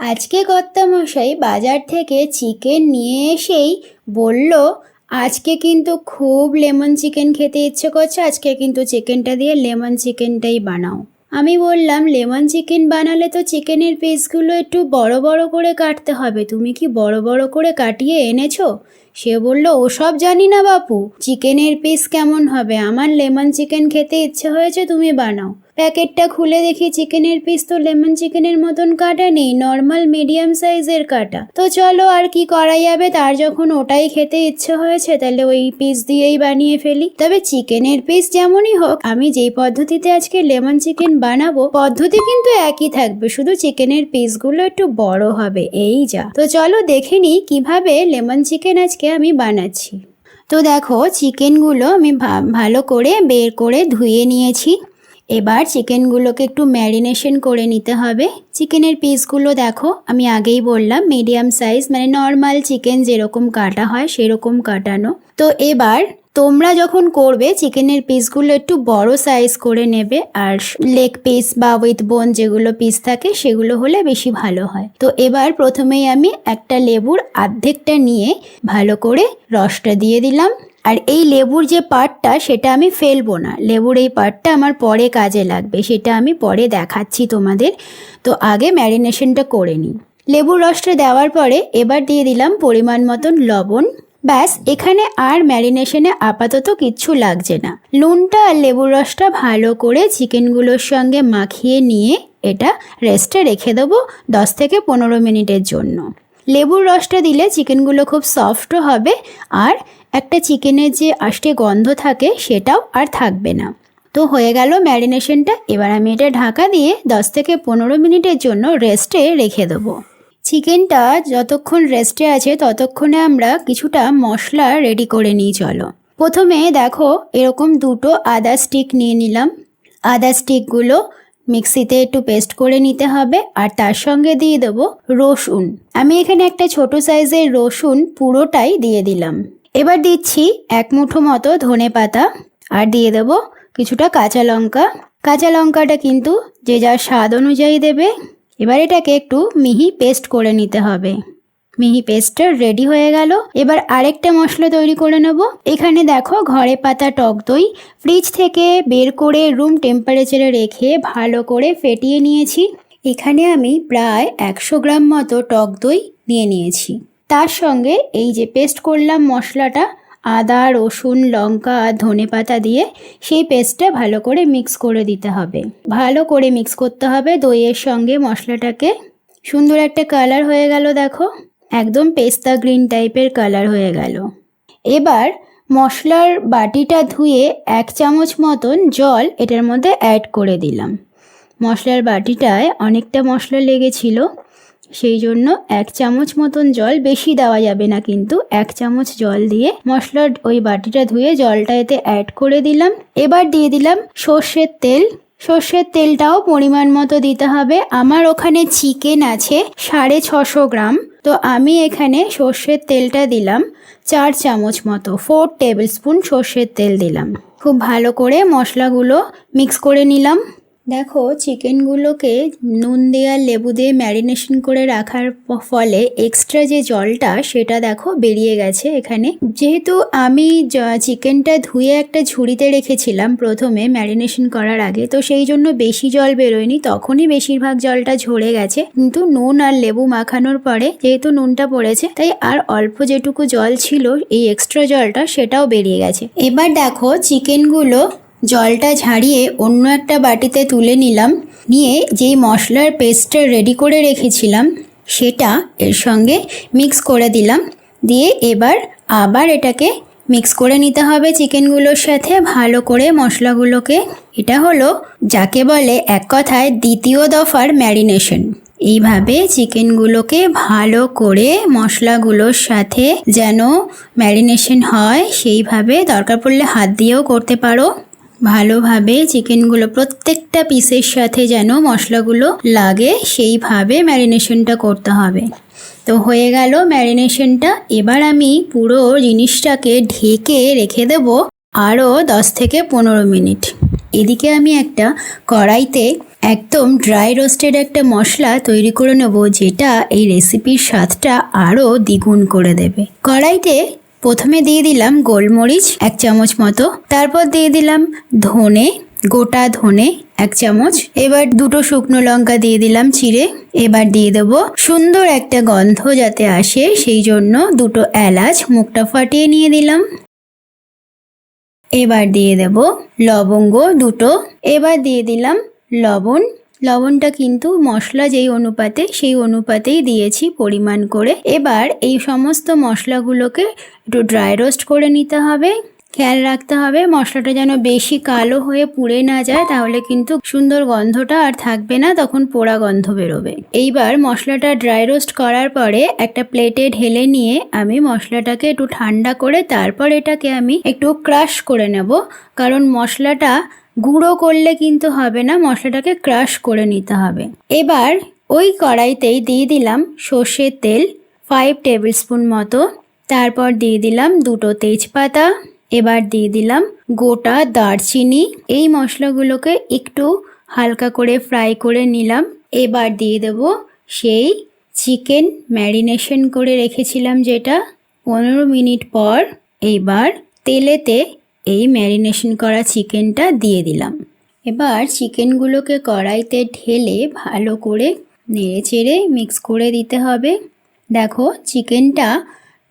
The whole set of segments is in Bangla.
আজকে কর্তামশাই বাজার থেকে চিকেন নিয়ে এসেই বলল, আজকে কিন্তু খুব লেমন চিকেন খেতে ইচ্ছে করছে। আজকে কিন্তু চিকেনটা দিয়ে লেমন চিকেনটাই বানাও। আমি বললাম, লেমন চিকেন বানালে তো চিকেনের পিসগুলো একটু বড় বড় করে কাটতে হবে। তুমি কি বড় বড় করে কাটিয়ে এনেছো? সে বলল, ওসব জানি না বাপু। চিকেনের পিস কেমন হবে? আমার লেমন চিকেন খেতে ইচ্ছে হয়েছে, তুমি বানাও। প্যাকেটটা খুলে দেখি চিকেনের পিস তো লেমন চিকেনের মতন কাটা নেই, নর্মাল মিডিয়াম সাইজের কাটা। তো চলো আর কি করা যাবে, তার যখন ওটাই খেতে ইচ্ছে হয়েছে তাহলে ওই পিস দিয়েই বানিয়ে ফেলি। তবে চিকেনের পিস যেমনই হোক, আমি যেই পদ্ধতিতে আজকে লেমন চিকেন বানাবো, পদ্ধতি কিন্তু একই থাকবে, শুধু চিকেনের পিসগুলো একটু বড় হবে, এই যা। তো চলো দেখে নিই কীভাবে লেমন চিকেন আজকে আমি বানাচ্ছি। তো দেখো, চিকেনগুলো আমি ভালো করে বের করে ধুয়ে নিয়েছি। এবার চিকেনগুলোকে একটু ম্যারিনেশন করে নিতে হবে। চিকেনের পিসগুলো দেখো, আমি আগেই বললাম, মিডিয়াম সাইজ মানে নর্মাল চিকেন যেরকম কাটা হয় সেরকম কাটানো। তো এবার তোমরা যখন করবে, চিকেনের পিসগুলো একটু বড় সাইজ করে নেবে, আর লেগ পিস বা উইথ বোন যেগুলো পিস থাকে সেগুলো হলে বেশি ভালো হয়। তো এবার প্রথমেই আমি একটা লেবুর অর্ধেকটা নিয়ে ভালো করে রসটা দিয়ে দিলাম। আর এই লেবুর যে পার্টটা সেটা আমি ফেলব না। লেবুর এই পার্টটা আমার পরে কাজে লাগবে, সেটা আমি পরে দেখাচ্ছি তোমাদের। তো আগে ম্যারিনেশনটা করে নিই। লেবুর রসটা দেওয়ার পরে এবার দিয়ে দিলাম পরিমাণ মতন লবণ। ব্যাস, এখানে আর ম্যারিনেশনে আপাতত কিচ্ছু লাগছে না। নুনটা আর লেবুর রসটা ভালো করে চিকেনগুলোর সঙ্গে মাখিয়ে নিয়ে এটা রেস্টে রেখে দেবো দশ থেকে পনেরো মিনিটের জন্য। লেবুর রসটা দিলে চিকেনগুলো খুব সফটও হবে আর একটা চিকেনের যে আষ্টে গন্ধ থাকে সেটাও আর থাকবে না। তো হয়ে গেল ম্যারিনেশনটা। এবার আমি এটা ঢাকা দিয়ে দশ থেকে পনেরো মিনিটের জন্য রেস্টে রেখে দেবো। চিকেনটা যতক্ষণ রেস্টে আছে ততক্ষণে আমরা কিছুটা মশলা রেডি করে নিই, চলো। প্রথমে দেখো এরকম দুটো আদা স্টিক নিয়ে নিলাম। আদা স্টিকগুলো মিক্সিতে একটু পেস্ট করে নিতে হবে আর তার সঙ্গে দিয়ে দেবো রসুন। আমি এখানে একটা ছোট সাইজের রসুন পুরোটাই দিয়ে দিলাম। এবার দিচ্ছি এক মুঠো মতো ধনে পাতা আর দিয়ে দেবো কিছুটা কাঁচা লঙ্কা। কাঁচা লঙ্কাটা কিন্তু যে যার স্বাদ অনুযায়ী দেবে। এবার এটাকে একটু মিহি পেস্ট করে নিতে হবে। মিহি পেস্টটা রেডি হয়ে গেল। এবার আরেকটা মশলা তৈরি করে নেব। এখানে দেখো ঘরে পাতা টক দই, ফ্রিজ থেকে বের করে রুম টেম্পারেচারে রেখে ভালো করে ফেটিয়ে নিয়েছি। এখানে আমি প্রায় একশো গ্রাম মতো টক দই নিয়ে নিয়েছি। তার সঙ্গে এই যে পেস্ট করলাম মশলাটা, আদা, রসুন, লঙ্কা আর ধনে পাতা দিয়ে, সেই পেস্টটা ভালো করে মিক্স করে দিতে হবে। ভালো করে মিক্স করতে হবে দইয়ের সঙ্গে মশলাটাকে। সুন্দর একটা কালার হয়ে গেল, দেখো। একদম পেস্তা গ্রিন টাইপের কালার হয়ে গেল। এবার মশলার বাটিটা ধুয়ে এক চামচ মতন জল এটার মধ্যে অ্যাড করে দিলাম। মশলার বাটিটায় অনেকটা মশলা লেগেছিল, সেই জন্য এক চামচ মতন জল বেশি দেওয়া যাবে না, কিন্তু এক চামচ জল দিয়ে মশলার ওই বাটিটা ধুয়ে জলটা এতে অ্যাড করে দিলাম। এবার দিয়ে দিলাম সর্ষের তেল। সর্ষের তেলটাও পরিমাণ মতো দিতে হবে। আমার ওখানে চিকেন আছে, সাড়ে ছশো গ্রাম। তো আমি এখানে সর্ষের তেলটা দিলাম চার চামচ মতো ফোর টেবিল স্পুন সর্ষের তেল দিলাম। খুব ভালো করে মশলাগুলো মিক্স করে নিলাম। দেখো, চিকেনগুলোকে নুন দেওয়া লেবু দিয়ে ম্যারিনেশন করে রাখার ফলে এক্সট্রা যে জলটা, সেটা দেখো বেরিয়ে গেছে এখানে। যেহেতু আমি চিকেনটা ধুয়ে একটা ঝুড়িতে রেখেছিলাম প্রথমে ম্যারিনেশন করার আগে, তো সেই জন্য বেশি জল বেরোয়নি, তখনই বেশিরভাগ জলটা ঝরে গেছে। কিন্তু নুন আর লেবু মাখানোর পরে যেহেতু নুনটা পড়েছে, তাই আর অল্প যেটুকু জল ছিল, এই এক্সট্রা জলটা সেটাও বেরিয়ে গেছে। এবার দেখো, চিকেনগুলো জলটা ঝাড়িয়ে অন্য একটা বাটিতে তুলে নিলাম। নিয়ে যেই মশলার পেস্টটা রেডি করে রেখেছিলাম, সেটা এর সঙ্গে মিক্স করে দিলাম। দিয়ে এবার আবার এটাকে মিক্স করে নিতে হবে চিকেনগুলোর সাথে। ভালো করে মশলাগুলোকে, এটা হলো যাকে বলে এক কথায় দ্বিতীয় দফার ম্যারিনেশন এইভাবে চিকেনগুলোকে ভালো করে মশলাগুলোর সাথে যেন ম্যারিনেশন হয়, সেইভাবে দরকার পড়লে হাত দিয়েও করতে পারো। ভালোভাবে চিকেনগুলো প্রত্যেকটা পিসের সাথে যেন মশলাগুলো লাগে, সেইভাবে ম্যারিনেশনটা করতে হবে। তো হয়ে গেল ম্যারিনেশনটা। এবার আমি পুরো জিনিসটাকে ঢেকে রেখে দেব আরও দশ থেকে পনেরো মিনিট। এদিকে আমি একটা কড়াইতে একদম ড্রাই রোস্টেড একটা মশলা তৈরি করে নেব, যেটা এই রেসিপির স্বাদটা আরও দ্বিগুণ করে দেবে। কড়াইতে প্রথমে দিয়ে দিলাম গোলমরিচ এক চামচ মতো, তারপর দিয়ে দিলাম ধনে, গোটা ধনে এক চামচ, এবার দুটো শুকনো লঙ্কা দিয়ে দিলাম চিড়ে, এবার দিয়ে দেবো সুন্দর একটা গন্ধ যাতে আসে, সেই জন্য দুটো এলাচ মুখটা ফাটিয়ে নিয়ে দিলাম। এবার দিয়ে দেব লবঙ্গ দুটো, এবার দিয়ে দিলাম লবণ লবণটা কিন্তু মশলা যেই অনুপাতে, সেই অনুপাতেই দিয়েছি পরিমাণ করে। এবার এই সমস্ত মশলাগুলোকে একটু ড্রাই রোস্ট করে নিতে হবে। খেয়াল রাখতে হবে, মশলাটা যেন বেশি কালো হয়ে পুড়ে না যায়, তাহলে কিন্তু সুন্দর গন্ধটা আর থাকবে না, তখন পোড়া গন্ধ বেরোবে। এইবার মশলাটা ড্রাই রোস্ট করার পরে একটা প্লেটে ঢেলে নিয়ে আমি মশলাটাকে একটু ঠান্ডা করে তারপর এটাকে আমি একটু ক্রাশ করে নেব। কারণ মশলাটা গুঁড়ো করলে কিন্তু হবে না, মশলাটাকে ক্রাশ করে নিতে হবে। এবার ওই কড়াইতেই দিয়ে দিলাম সর্ষের তেল ফাইভ টেবিল স্পুন মতো। তারপর দিয়ে দিলাম দুটো তেজপাতা। এবার দিয়ে দিলাম গোটা দারচিনি। এই মশলাগুলোকে একটু হালকা করে ফ্রাই করে নিলাম। এবার দিয়ে দেব সেই চিকেন ম্যারিনেশন করে রেখেছিলাম যেটা। পনেরো মিনিট পর এইবার তেলেতে এই ম্যারিনেশন করা চিকেনটা দিয়ে দিলাম। এবার চিকেনগুলোকে কড়াইতে ঢেলে ভালো করে নেড়ে চেড়ে মিক্স করে দিতে হবে। দেখো, চিকেনটা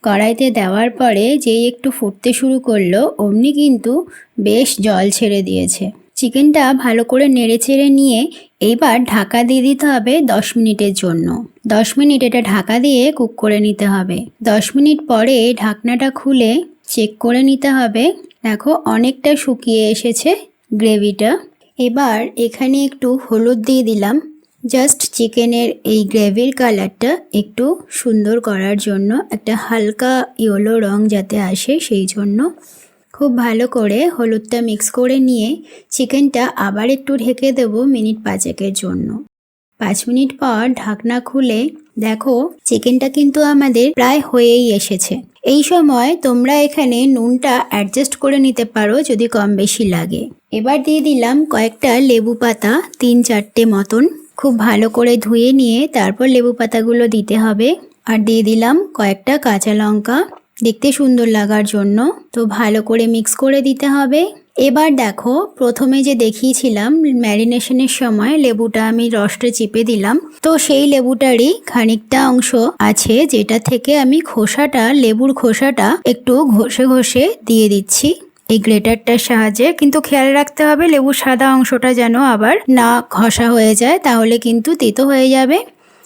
কড়াইতে দেওয়ার পরে যেই একটু ফুটতে শুরু করল, অমনি কিন্তু বেশ জল ছেড়ে দিয়েছে। চিকেনটা ভালো করে নেড়ে চেড়ে নিয়ে এইবার ঢাকা দিয়ে দিতে হবে দশ মিনিটের জন্য। দশ মিনিট এটা ঢাকা দিয়ে কুক করে নিতে হবে। দশ মিনিট পরে ঢাকনাটা খুলে চেক করে নিতে হবে। দেখো, অনেকটা শুকিয়ে এসেছে গ্রেভিটা। এবার এখানে একটু হলুদ দিয়ে দিলাম। জাস্ট চিকেনের এই গ্রেভির কালারটা একটু সুন্দর করার জন্য, একটা হালকা ইয়েলো রং যাতে আসে সেই জন্য। খুব ভালো করে হলুদটা মিক্স করে নিয়ে চিকেনটা আবার একটু ঢেকে দেব মিনিট পাঁচেকের জন্য। পাঁচ মিনিট পর ঢাকনা খুলে দেখো, চিকেনটা কিন্তু আমাদের প্রায় হয়েই এসেছে। এই সময় তোমরা এখানে নুনটা অ্যাডজাস্ট করে নিতে পারো যদি কম বেশি লাগে। এবার দিয়ে দিলাম কয়েকটা লেবু পাতা, তিন চারটে মতন। খুব ভালো করে ধুয়ে নিয়ে তারপর লেবু পাতাগুলো দিতে হবে। আর দিয়ে দিলাম কয়েকটা কাঁচা লঙ্কা। দেখতে সুন্দর লাগার জন্য। তো ভালো করে মিক্স করে দিতে হবে। এবার দেখো, প্রথমে যে দেখিয়েছিলাম ম্যারিনেশনের সময় লেবুটা আমি রসটা চিপে দিলাম। তো সেই লেবুটারই খানিকটা অংশ আছে যেটা থেকে আমি খোসাটা, লেবুর খোসাটা একটু ঘষে ঘষে দিয়ে দিচ্ছি এই গ্রেটারটার সাহায্যে। কিন্তু খেয়াল রাখতে হবে লেবুর সাদা অংশটা যেন আবার না ঘষা হয়ে যায়, তাহলে কিন্তু তিতো হয়ে যাবে।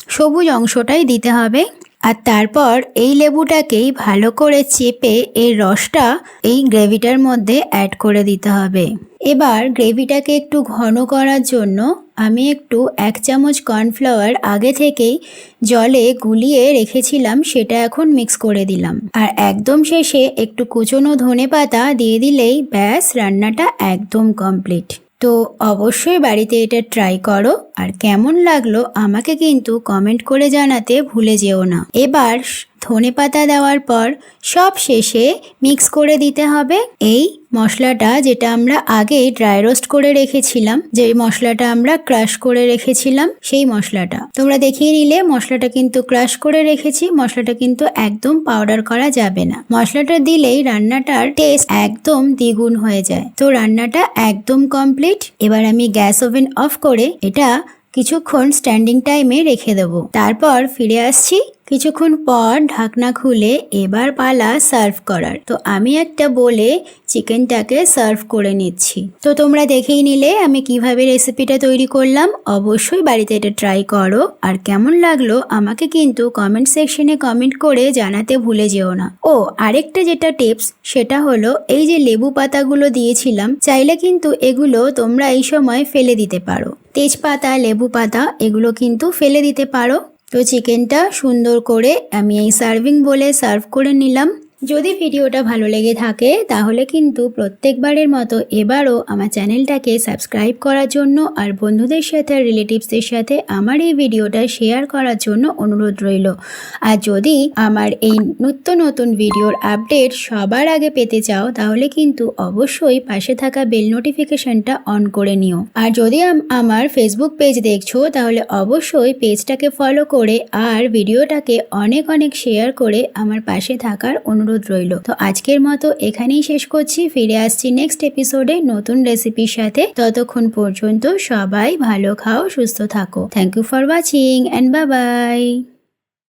সবুজ অংশটাই দিতে হবে। আর তারপর এই লেবুটাকেই ভালো করে চেপে এর রসটা এই গ্রেভিটার মধ্যে অ্যাড করে দিতে হবে। এবার গ্রেভিটাকে একটু ঘন করার জন্য আমি একটু এক চামচ কর্নফ্লাওয়ার আগে থেকেই জলে গুলিয়ে রেখেছিলাম, সেটা এখন মিক্স করে দিলাম। আর একদম শেষে একটু কুচনো ধনে পাতা দিয়ে দিলেই ব্যাস, রান্নাটা একদম কমপ্লিট তো অবশ্যই বাড়িতে এটা ট্রাই করো। আর কেমন লাগল আমাকে কিন্তু কমেন্ট করে জানাতে ভুলে যেও না। এবার ধনে পাতা দেওয়ার পর সব শেষে মিক্স করে দিতে হবে। এই মশলাটা যেটা আমরা আগে ড্রাই রোস্ট করে রেখেছিলাম যে মশলাটা আমরা ক্রাশ করে রেখেছিলাম, সেই মশলাটা। তোমরা দেখিয়ে নিলে মশলাটা কিন্তু ক্রাশ করে রেখেছি, মশলাটা কিন্তু একদম পাউডার করা যাবে না। মশলাটা দিলেই রান্নাটার টেস্ট একদম দ্বিগুণ হয়ে যায়। তো রান্নাটা একদম কমপ্লিট এবার আমি গ্যাস ওভেন অফ করে এটা কিছুক্ষণ স্ট্যান্ডিং টাইমে রেখে দেবো। তারপর ফিরে আসছি কিছুক্ষণ পর ঢাকনা খুলে এবার পালা সার্ভ করার। তো আমি একটা বলে চিকেনটাকে সার্ভ করে নিচ্ছি। তো তোমরা দেখেই নিলে আমি কীভাবে রেসিপিটা তৈরি করলাম। অবশ্যই বাড়িতে এটা ট্রাই করো। আর কেমন লাগল আমাকে কিন্তু কমেন্ট সেকশনে কমেন্ট করে জানাতে ভুলে যেও না। ও, আরেকটা যেটা টিপস সেটা হলো এই যে লেবু পাতাগুলো দিয়েছিলাম, চাইলে কিন্তু এগুলো তোমরা এই সময় ফেলে দিতে পারো। তেজপাতা লেবু পাতা এগুলো কিন্তু ফেলে দিতে পারো। তো চিকেনটা সুন্দর করে আমি এই সার্ভিং বলে সার্ভ করে নিলাম। যদি ভিডিওটা ভালো লেগে থাকে, তাহলে কিন্তু প্রত্যেকবারের মতো এবারও আমার চ্যানেলটাকে সাবস্ক্রাইব করার জন্য আর বন্ধুদের সাথে আর রিলেটিভসদের সাথে আমার এই ভিডিওটা শেয়ার করার জন্য অনুরোধ রইল। আর যদি আমার এই নিত্য নতুন ভিডিওর আপডেট সবার আগে পেতে চাও, তাহলে কিন্তু অবশ্যই পাশে থাকা বেল নোটিফিকেশনটা অন করে নিও। আর যদি আম- আমার ফেসবুক পেজ দেখছ, তাহলে অবশ্যই পেজটাকে ফলো করে আর ভিডিওটাকে অনেক অনেক শেয়ার করে আমার পাশে থাকার অনুরোধ রইল। তো আজকের মতো এখানেই শেষ করছি। ফিরে আসছি নেক্সট এপিসোডে নতুন রেসিপির সাথে। ততক্ষণ পর্যন্ত সবাই ভালো খাও, সুস্থ থাকো। Thank you for watching and bye